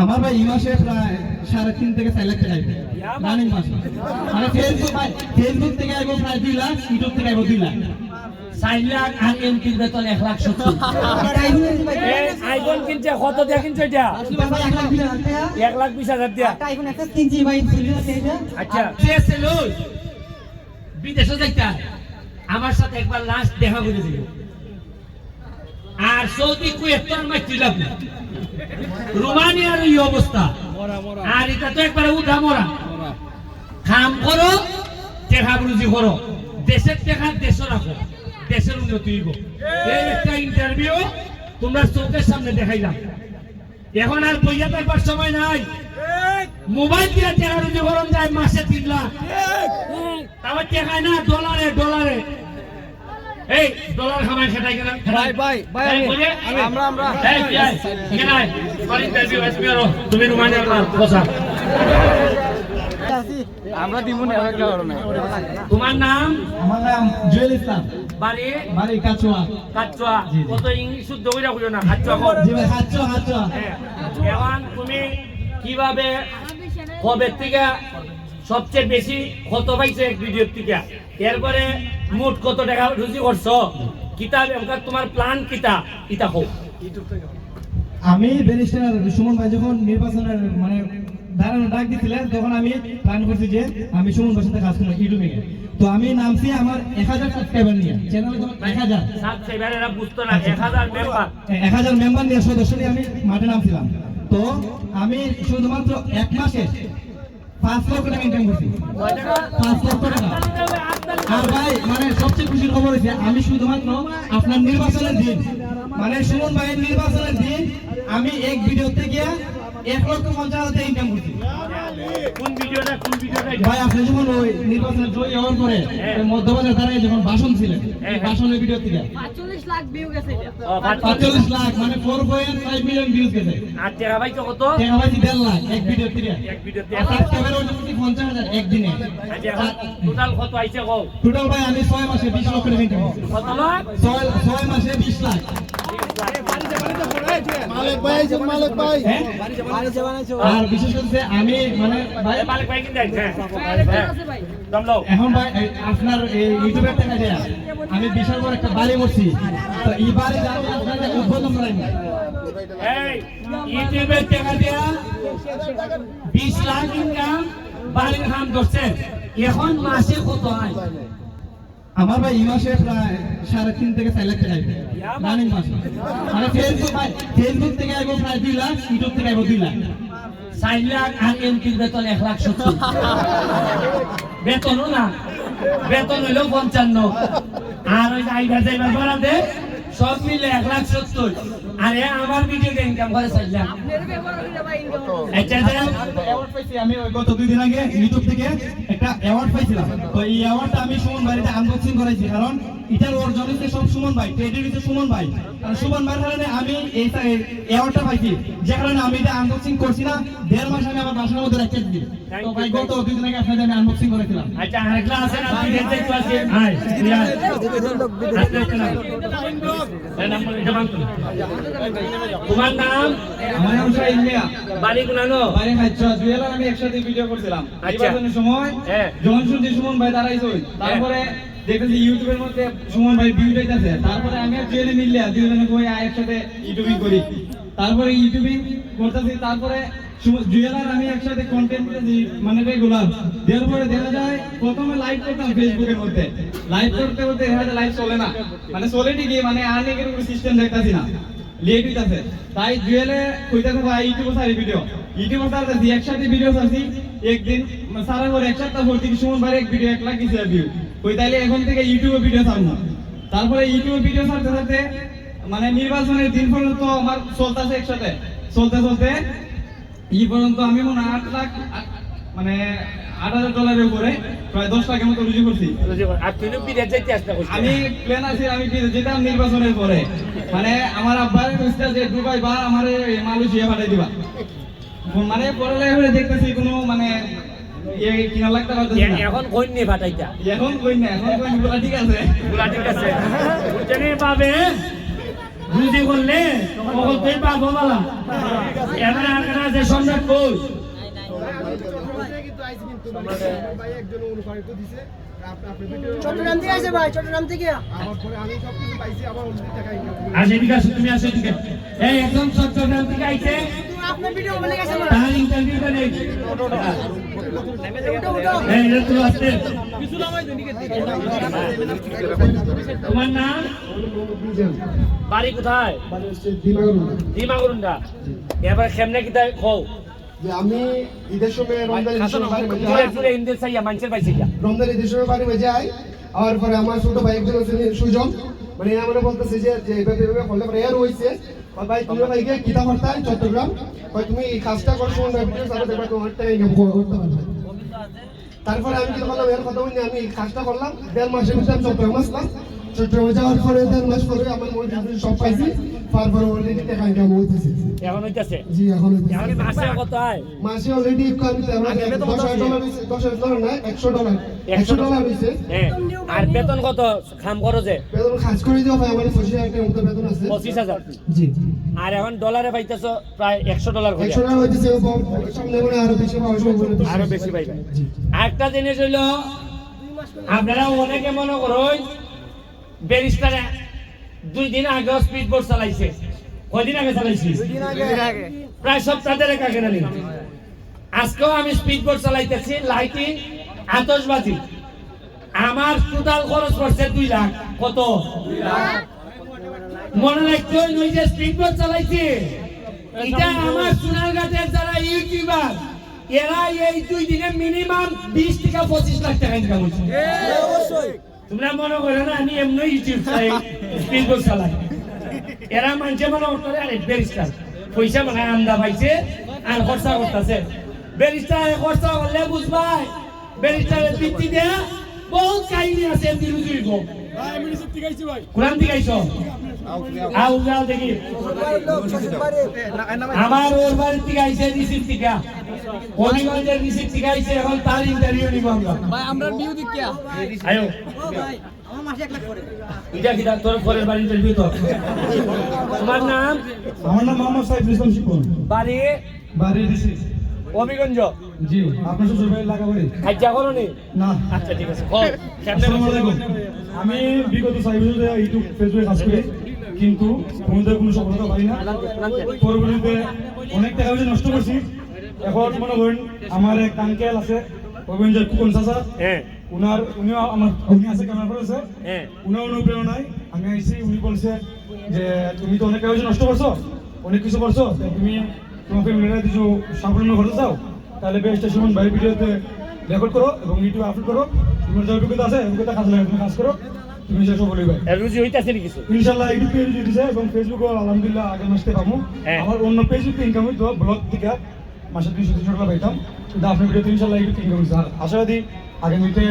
আমার ভাই এই মাসে প্রায় সাড়ে তিন থেকে চার লাখ টাকা আইবে রানিং মাসে। মানে ফেসবুক ভাই ফেসবুক থেকে আইবো প্রায় দুই লাখ ইউটিউব থেকে আইবো দুই লাখ। চার লাখ আর এমপির বেতন এক লাখ সত্তর। আইফোন কিনছে কত দিয়া কিনছে এটা? এক লাখ বিশ হাজার দিয়া। আচ্ছা। বিদেশে যাইতা। আমার সাথে একবার লাস্ট দেখা করে দিল আর সৌদি কুয়েত তোর লাভ নাই। রোমানিয়ার এই অবস্থা। আর এটা তো একবারে উঠা মরা। কাম করো টেকা বুঝি করো। দেশের টেকা দেশে রাখো দেশের উন্নতি হইব। এই একটা ইন্টারভিউ তোমরা চোখের সামনে দেখাইলাম। এখন আর বইয়া থাকবার সময় নাই। মোবাইল দিয়ে টেকা রুজি গরম যায় মাসে তিন লাখ তারপর টেকায় না ডলারে ডলারে এই ডলার খামাই খেটাই গেলাম। ভাই, ভাই, ভাই, এই, আমি- বুঝে? আমরা- এই, আসবে আরও। তুমি দিব না একটা কারণে তোমার নাম? আমার নাম জুয়েল ইসলাম। বাড়ি? কাচুয়া। কত ইংলিশ শুদ্ধ না জি ভাই হ্যাঁ। এখন তুমি কীভাবে কবে থেকে সবচেয়ে বেশি কত পাইছে এক ভিডিওর থেকে? এরপরে মোট কত টাকা রুজি করছ? কিতাব এমকার তোমার প্ল্যান কিতা? ইতা হোক আমি ব্যারিস্টার সুমন ভাই যখন নির্বাচনের মানে দাঁড়ানো ডাক দিছিলেন তখন আমি প্ল্যান করছি যে আমি সুমন ভাইয়ের সাথে কাজ করব ইউটিউবে তো আমি নামছি আমার এক হাজার সাবস্ক্রাইবার নিয়ে। চ্যানেলে তোমার এক হাজার। সাবস্ক্রাইবারেরা বুঝতো না এক হাজার মেম্বার এক হাজার মেম্বার নিয়ে সদস্য নিয়ে আমি মাঠে নামছিলাম। তো আমি শুধুমাত্র এক মাসে পাঁচ লক্ষ টাকা পাঁচ লক্ষ ভাই মানে সবচেয়ে খুশির খবর হচ্ছে আমি শুধুমাত্র আপনার নির্বাচনের দিন মানে সুমন ভাইয়ের নির্বাচনের দিন, আমি এক ভিডিওতে থেকে এক লক্ষ পঞ্চাশ হাজার ইনকাম করছি কোন ভিডিওটা কোন ভিডিওটা ভাই আপনি যখন ওই নির্বাচনে জয়ী হওয়ার পরে। মধ্যবাজার দাঁড়িয়ে যখন ভাষণ ছিলেন। ভাষণের ভিডিও থেকে পাঁচচল্লিশ লাখ ভিউ গেছে এটা। ও, পাঁচ- পাঁচচল্লিশ লাখ মানে four point five million views গেছে। আর টাকা পাইছো কত? টাকা পাইছি দেড় লাখ এক ভিডিও থেকে এক ভিডিওতে আর সাবস্ক্রাইবার ওটা করছি পঞ্চাশ হাজার একদিনে। টোটাল কত আইছে কও? টোটাল ভাই আমি ছয় মাসে বিশ লক্ষ টাকা ইনকাম কত লাখ? ছয় ছয় মাসে বিশ লাখ মালিক ভাই আইছেন, মালিক ভাই হ্যাঁ? আর বিশেষ করে আমি মানে হ্যাঁ। এখন ভাই আপনার ইউটিউবের টাকা দেয়া। আমি বিশাল বড় একটা বাড়ি করছি তো এই বাড়ি উদ্বোধন করাই না ইউটিউবের টাকা দিয়া 20 লাখ ইনকাম বাড়ির কাম করছে এখন মাসে কত আয়? আমার ভাই এই মাসে প্রায় সাড়ে তিন থেকে চার লাখ টাকা রানিং মাসে। মানে ফেসবুক ভাই ফেসবুক থেকে আইবো প্রায় দুই লাখ ইউটিউব থেকে আইবো দুই লাখ। চার লাখ আর এমপির বেতন এক লাখ সত্তর। বেতনও না। বেতন হইল পঞ্চান্ন। আর ওই আইবার যাইবার বাড়াতে সব মিলে এক লাখ সত্তর। আর আমার ভিডিওতে ইনকাম করে এটা যে অ্যাওয়ার্ড পাইছি আমি ওই গত দুই দিন আগে ইউটিউব থেকে একটা অ্যাওয়ার্ড পাইছিলাম তো এই অ্যাওয়ার্ডটা আমি সুমন ভাইতে আনবক্সিং করাইছি কারণ এটার অর্জন হচ্ছে সব সুমন ভাই ক্রেডিট হচ্ছে সুমন ভাই কারণ সুমন ভাইয়ের কারণে আমি এই অ্যাওয়ার্ডটা পাইছি যে কারণে আমি এটা আনবক্সিং করছি না দেড় মাস আমি আমার বাসার মধ্যে রেখে দিই তো ভাই গত দুই দিন আগে আপনাদের আমি আনবক্সিং করেছিলাম আচ্ছা আছে না দেখতে। এই নাম্বার এটা বাংলা। তোমার নাম? আমার নাম শাহিন মিয়া। বাড়ি গুনানো জুয়েলার আমি একসাথে ভিডিও করছিলাম। আচ্ছা। নির্বাচনের সময় হ্যাঁ। যখন শুনছি সুমন ভাই দাঁড়াইছে তারপরে দেখতেছি ইউটিউবের মধ্যে সুমন ভাই ভিউ যাইতেছে তারপরে আমি আর জুয়েলি মিললে দুজনে কই আয় একসাথে ইউটিউবিং করি। তারপরে ইউটিউবিং করতেছি। তারপরে জুয়েলার আমি একসাথে কন্টেন্ট মানে রেগুলার দেওয়ার পরে দেখা যায় প্রথমে লাইভ করতাম ফেসবুকের মধ্যে। লাইভ করতে করতে দেখা যায় লাইভ চলে না। মানে চলে ঠিকই মানে আর্নিং এর সিস্টেম দেখতাছি না। লেট হইতাছে তাই জুয়েলে কইতাছে ভাই, ইউটিউবে সারি ভিডিও ইউটিউবে সারতেছি একসাথে ভিডিও সারছি একদিন সারা করে এক সপ্তাহ ভর্তি সুমন ভাই এক ভিডিও এক লাখ দিছে ভিউ কই তাইলে এখন থেকে ইউটিউবে ভিডিও ছাড়বো। তারপরে ইউটিউবে ভিডিও ছাড়তে ছাড়তে মানে নির্বাচনের দিন পর্যন্ত আমার চলতেছে একসাথে। চলতে চলতে, ই পর্যন্ত আমি মনে আট লাখ মানে আট হাজার ডলারের উপরে প্রায় দশ লাখের মতো রুজি করছি। আর তুই বিদেশ যাইতে আসতে করছিস আমি প্ল্যান আছে আমি কি যেতাম নির্বাচনের পরে। মানে আমার আব্বার কইছিল যে দুবাই বা আমার মালয়েশিয়া পাঠাই দিবা? মানে পড়ালেখা দেখতেছি কোনো মানে ইয়ে এখন কই নি ফাটাইতা এখন কই না এখন কই না ঠিক আছে। গুলা ঠিক আছে। পাবে রুজি করলে তখন তুই পাবো বালা এবারে আর কেনা আছে সম্রাট কই চট্টগ্রাম থেকে আছে ভাই চট্টগ্রাম থেকে। আসে এদিকে আসো তুমি আসো এদিকে। এই একদম চট্টগ্রাম থেকে আইছে। আপনার ভিডিও বলে গেছে আমার? তার ইন্টারভিউটা নেই। উঠো উঠো। এই এটা তো আসতে। তোমার নাম? বাড়ি কোথায়? দিমাগুরুন্ডা এবার কেমনে কি তাই খো যে আমি ঈদের সময় রমজান গিয়া রমজান ঈদের সময় বাড়ি বাজে আর পরে আমার ছোট ভাই একজন আছে সুজন। মানে আমরা বলতেছে যে এভাবে এভাবে করলে পরে এর হইছে। ভাই তুমি কিতা করতে চট্টগ্রাম। ভাই তুমি এই কাজটা করছ করতে পারবে তারপরে আমি কি করলাম এর কথা বলি আমি কাজটা করলাম। দেড় মাসের ভিতরে আমি চট্টগ্রাম আসলাম। চট্টগ্রামে যাওয়ার পরে দেড় মাস পরে আমার মনে সব পাইছি তারপরে অলরেডি টাকা ইনকাম হইতেছে। এখন হইতাছে? জি এখন হইতেছে। মাসে কত মাসে অলরেডি আমি দশ হাজার ডলার হইছে দশ হাজার ডলার না একশো ডলার একশো ডলার হয়েছে আর বেতন কত? খাম খরচে? বেতন খাস করে দেওয়া আমার পঁচিশ হাজার মতো বেতন আছে। পঁচিশ হাজার? জি। আর এখন ডলারে পাইতেছ প্রায় একশো ডলার করে। হইতেছে সামনে মনে আরও বেশি পাওয়া আরও বেশি পাইবে। জি। একটা জিনিস হইল আপনারা অনেকে মনে করুন ব্যারিস্টারে দুই দিন আগেও স্পিড বোট চালাইছে। কয়দিন আগে চালাইছি? প্রায় সপ্তাহ দেড়েক আগে নানি আজকেও আমি স্পিড বোট চালাইতেছি লাইটিং আতশবাজি। আমার টোটাল খরচ পড়ছে দুই লাখ। কত? মনে রাখতে হয় ওই যে স্পিড বোট চালাইছে এটা আমার সোনারঘাটের যারা ইউটিউবার এরা এই দুই দিনে মিনিমাম বিশ থেকে পঁচিশ লাখ টাকা ইনকাম হচ্ছে তোমরা মনে করো না আমি এমনি ইউটিউব চালাই স্পিড বোট চালাই। এরা মানছে মনে করতে আরে ব্যারিস্টার পয়সা মানে আমদা পাইছে আর খরচা করতেছে। ব্যারিস্টার খরচা করলে বুঝবাই। ব্যারিস্টারের ভিত্তি দেয়া বহুত কাহিনী আছে রুজুই গো কোরআন দিকে আইছো আউ যাও দেখি। আমার ওর বাড়ির থেকে আইছে রিসিপ্ট থেকে হবিগঞ্জের রিসিপ্ট থেকে এখন তার ইন্টারভিউ নিব আমরা। ভাই আমরা আয়ো। আমার মাসে এক লাখ করে এটা কি তোর পরের বাড়ি ইন্টারভিউ তো? তোমার নাম? আমার নাম মোহাম্মদ সাইফুল ইসলাম শিপন বাড়ি? বাড়ি দিছি হবিগঞ্জ। জি আপনার শ্বশুর ভাই লাগা খাইজা করো নি। না আচ্ছা ঠিক আছে আসসালামু আলাইকুম। আমি বিগত ছয় বছর ইউটিউব ফেসবুকে কাজ করি। কিন্তু কোনোদের কোনো সফলতা পাই না। পরবর্তীতে অনেক টাকা নষ্ট করছি। এখন মনে করেন আমার এক আঙ্কেল আছে অভিনয় কুকন চাচা। হ্যাঁ। উনার উনিও আমার উনি আছে ক্যামেরা করেছে হ্যাঁ। উনার অনুপ্রেরণায় আমি আইসি উনি বলছে যে তুমি তো অনেক নষ্ট করছ অনেক কিছু করছ তুমি তোমার ফ্যামিলিরা কিছু সাফল্য করতে চাও তাহলে বেস্ট সুমন ভাই ভিডিওতে রেকর্ড করো এবং ইউটিউবে আপলোড করো। তোমার যে অভিজ্ঞতা আছে অভিজ্ঞতা কাজ লাগে তুমি কাজ করো। তুমি সে সফল হইবে। এর রুজি হইতাছে নি কিছু? ইনশাল্লাহ ইউটিউব পেজ দিতেছে এবং ফেসবুকও আলহামদুলিল্লাহ মাস পাবো। হ্যাঁ। আমার অন্য ফেসবুক ইনকাম হইতো ব্লগ থেকে। মাসে দুইশো তিনশো টাকা পাইতাম। কিন্তু আপনার ভিডিওতে ইনশাল্লাহ ইউটিউব ইনকাম হইছে আর আশাবাদী আগামীতে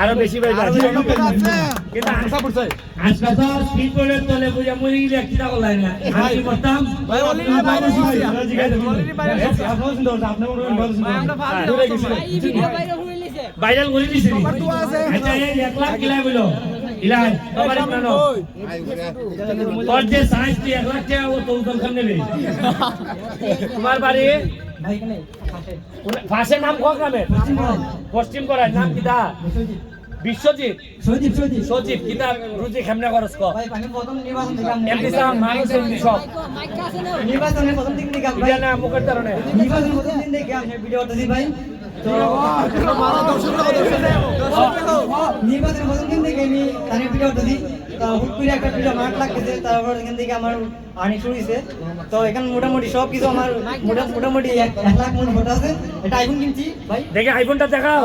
আরও বেশি ভিডিও ভাইরাল করে দিছি আচ্ছা এক লাখ কিলাই বলো ইলাই তোমার জানো তোর যে সাইজ তুই এক লাখ টাকা ও তো উত্তর নেবে তোমার বাড়ি ভাই এখানে পাশে ফাঁসের নাম কোন গ্রামের পশ্চিম করায় নাম কিতা বিশ্বজিৎ সজীব সজীব সজীব কিতা রুজি খরচ ক এমপি সাহেব মানুষ এমপি সব নির্বাচনের প্রথম দিন থেকে ভাই না মুখের কারণে নির্বাচনের প্রথম দিন থেকে আমি ভিডিও করতেছি ভাই তো প্রথম থেকে আমি তার ভিডিও করতেছি তো হুট করে একটা ভিডিও মাঠ লাগতেছে তারপর এখান থেকে আমার আনি শুরু হয়েছে তো এখানে মোটামুটি সব কিছু আমার মোটামুটি এক লাখ মন ভোট আছে এটা আইফোন কিনছি ভাই দেখে আইফোনটা দেখাও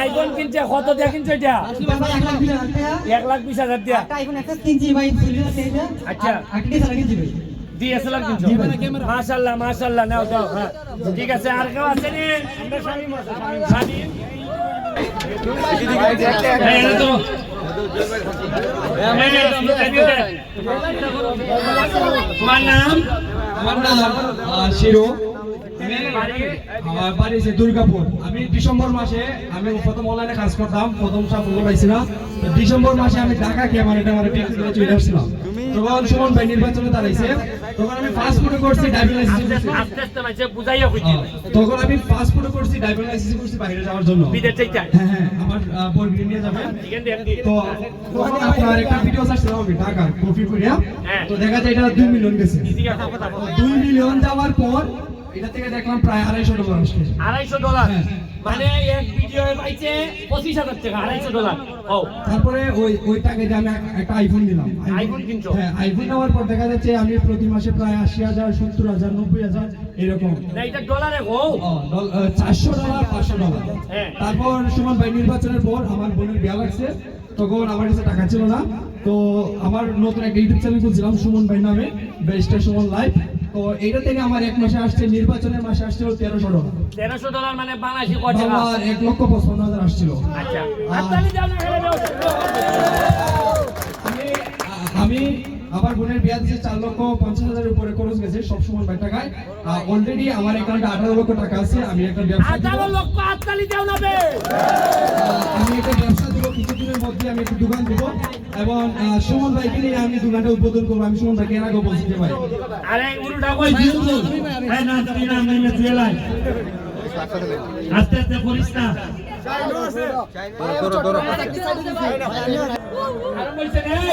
আইফোন কিনছি কত দিয়ে। কিনছো এটা এক লাখ বিশ হাজার দিয়া। আইফোন কিনছি ভাই আচ্ছা। আটটি সালা কিনছি ভাই। ডিএসএলআর কিনছো? মাশাআল্লাহ মাশাআল্লাহ নাও দাও হ্যাঁ। ঠিক আছে আর কেউ আছে নি? শামিম এই, এটা তো। এই, এই, এই, এই। তোমার নাম? আমার নাম শিরো। আমার বাড়ি দুর্গাপুর। আমি ডিসেম্বর মাসে আমি প্রথম অনলাইনে কাজ করতাম প্রথম সাফল্য পাইছিলাম ডিসেম্বর মাসে আমি ঢাকা ক্যামেরা ট্যামেরা টিকিট চলে আসছিলাম। তখন সুমন ভাই নির্বাচনে দাঁড়াইছে তখন আমি ফার্স্ট ফটো করছি ড্রাইভিং লাইসেন্স আস্তে আস্তে মানে বুঝাইয়া কইছি। তখন আমি ফার্স্ট ফটো করছি ড্রাইভিং লাইসেন্স করছি বাইরে যাওয়ার জন্য। বিদেশ চাই হ্যাঁ। হ্যাঁ আমার বোন নিয়ে যাবে। তো তখন আপনার একটা ভিডিও আসছে আমি ঢাকা কফি করিয়া। হ্যাঁ। তো দেখা যায় এটা 2 মিলিয়ন গেছে। ঠিক আছে, কথা বলো। দুই মিলিয়ন যাওয়ার পর এটা থেকে দেখলাম প্রায় আড়াইশো ডলার আসছে আড়াইশো ডলার? হ্যাঁ। মানে এক ভিডিও পাইছে পঁচিশ হাজার টাকা আড়াইশো ডলার। ও তারপরে ওই ওই টাকা দিয়ে আমি একটা আইফোন নিলাম। iPhone কিনছো? হ্যাঁ আইফোন নেওয়ার পর দেখা যাচ্ছে আমি প্রতি মাসে প্রায় আশি হাজার সত্তর হাজার নব্বই হাজার এরকম। না এটা ডলারে ও চারশো ডলার পাঁচশো ডলার। হ্যাঁ। তারপর সুমন ভাই নির্বাচনের পর আমার বোনের বিয়া লাগছে তখন আমার কাছে টাকা ছিল না। তো আমার নতুন একটা ইউটিউব চ্যানেল খুলছিলাম সুমন ভাই নামে বেস্টে সুমন লাইভ তো এইটা থেকে আমার এক মাসে আসছে নির্বাচনের মাসে আসছে তেরোশো ডলার। তেরোশো ডলার মানে বাংলাদেশি আমার এক লক্ষ পঁচপন্ন হাজার আসছিল। আচ্ছা। দাও। আমি আমি আমার বোনের বিয়া দিয়েছে চার লক্ষ পঞ্চাশ হাজারের উপরে খরচ গেছে সব সময় ভাই টাকায়। অলরেডি আমার অ্যাকাউন্টে আঠারো লক্ষ টাকা আছে আমি একটা ব্যবসা লক্ষ আমি একটা ব্যবসা দিব কিছুদিনের মধ্যে আমি একটা দোকান দিব। এবং সুমন ভাইকে নিয়ে আমি দুর্গাটা উদ্বোধন করব। আমি সুমন ভাইকে এর আগে বলছি যে ভাই। আরে উল্টা কই? তো। এই না তুই না আমি মে তুই লাই আস্তে আস্তে করিস না। আর বলছে রে।